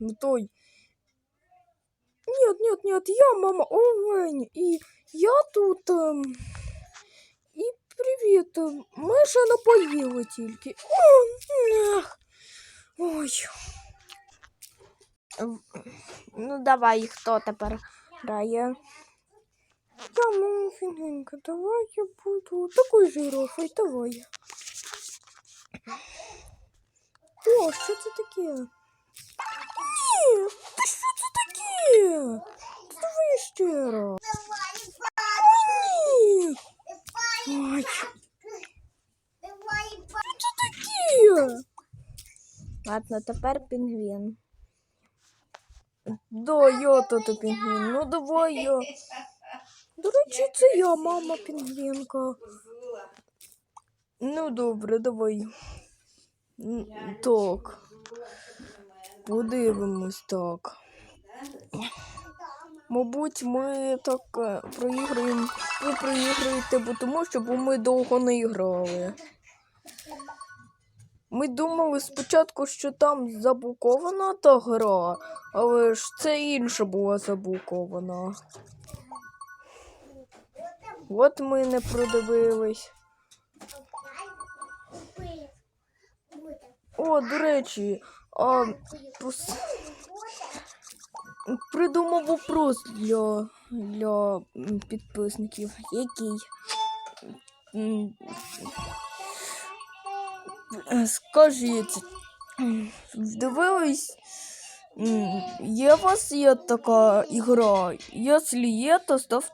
Ну той. Нет, нет, нет, я мама Овень, і я тут. ем, І привіт. ем, Ми ще не поїли тільки. О, ех. Ой. Ну давай, хто тепер грає? Да, мама фігенька, давай я буду такой жирафой, давай. О, що це таке? Давай ще раз. Ні. Що таке? Ладно, тепер пінгвін. Да, я тато пінгвін. Ну давай я. До речі, це я, мама пінгвінка. Ну добре, давай. Так. Подивимось так. Мабуть, ми так е, проіграємо. Ви проіграєте, бо тому що бо ми довго не грали. Ми думали спочатку, що там забукована та гра, але ж це інша була забукована. От ми не продивились. О, до речі, а. Придумав вопрос для, для підписників. Який? Скажіть, дивились, є у вас є така ігра? Якщо є, то, став,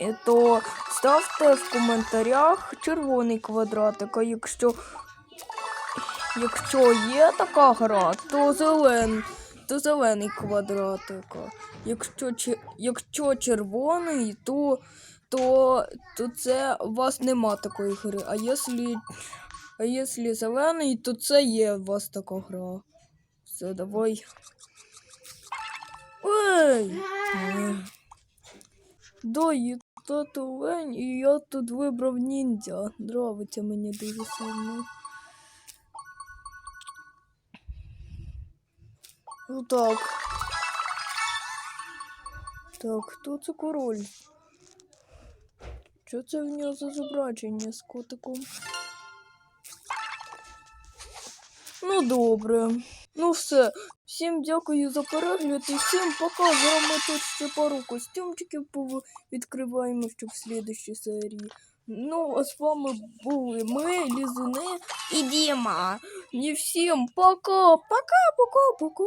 е, то ставте в коментарях червоний квадратик, а якщо, якщо є така гра, то зелений. То зелений квадратик. Якщо, якщо червоний, то то, то це у вас нема такої гри. А якщо, а зелений, то це є у вас така гра. Все, давай. Е. Да, і тато лень, і я тут вибрав ніндзя. Нравиться мені дуже сильно. Ну так. Так, хто це король? Що це в нього за зображення з котиком? Ну, добре. Ну все. Всім дякую за перегляд і всім пока. З вами тут ще пару костюмчиків відкриваємо, щоб в слідущій серії. Ну, а з вами були ми, Лізуни. І Діма. І всім пока! Пока, пока, пока.